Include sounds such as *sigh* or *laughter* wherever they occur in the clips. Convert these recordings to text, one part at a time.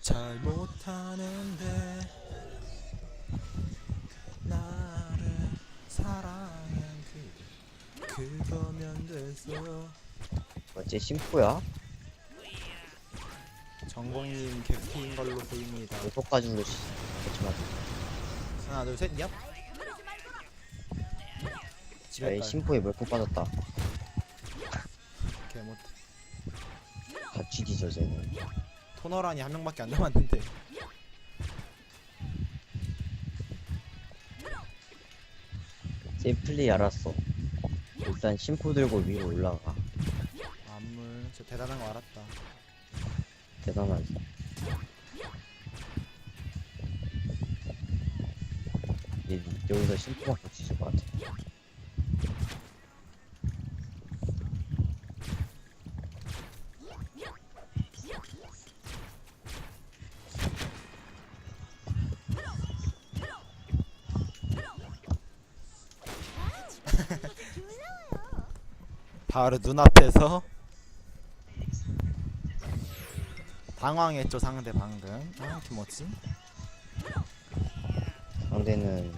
잘 못하는데 나를 사랑한 그 그거면 됐어 어째 심포야? 전공님 개피인 걸로 보입니다 씨. 그렇지만 하나 둘셋 얍 야이 갈 심포에 물고 빠졌다. 개못 같이 뒤져 쟤는. 토너란이 한 명밖에 안 남았는데 쟤 플레이 알았어. 일단 심포 들고 위로 올라가. 안물 저 대단한 거 알았다 대단하지. 얘 여기서 심포가 붙이질 것 같아. 바로 눈앞에서 당황했죠 상대 방금. 아 김어치 상대는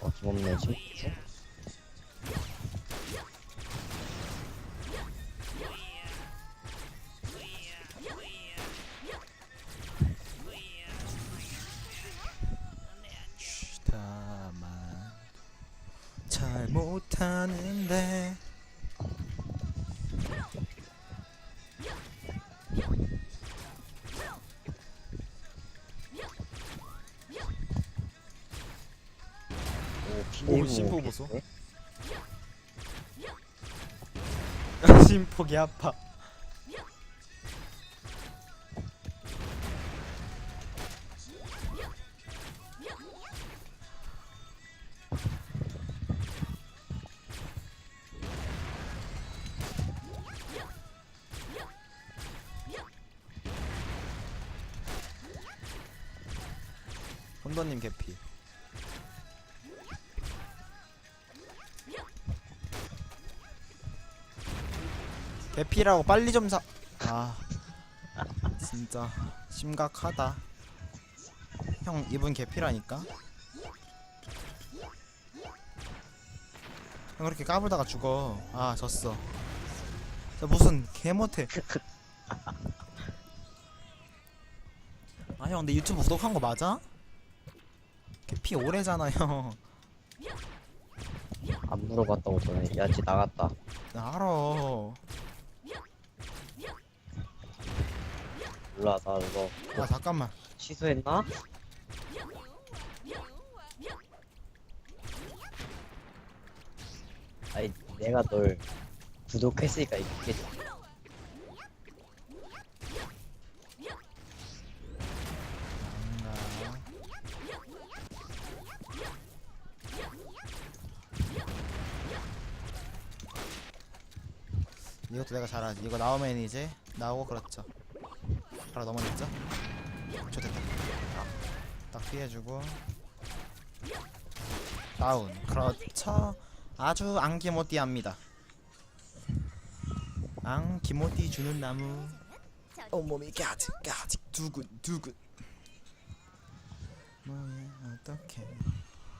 어, 김없는 심포 오, 오, 심포 보소. 네? *laughs* 심폭이 아파 혼더님 개피 개피라고 빨리 좀 사. 아, *laughs* 진짜 심각하다. 형 이분 개피라니까. 형 그렇게 까불다가 죽어. 아 졌어. 저 무슨 개 못해. 아 형 근데 유튜브 구독한 거 맞아? 개피 오래잖아요. 안 물어봤다고 전에 야쟤 나갔다. 나 알아. 몰라 나 이거 아 잠깐만. 취소했나? 아니 내가 널 구독했으니까 이렇게 나 이것도 내가 잘하지. 이거 나오면 이제 나오고 그렇죠. 바로 넘어졌죠? 좋됐다. 딱 피해주고 다운. 그렇죠. 아주 앙기모띠합니다. 앙기모띠 주는 나무. 온몸이 가직 가직 두근 두근. 뭐야 어떡해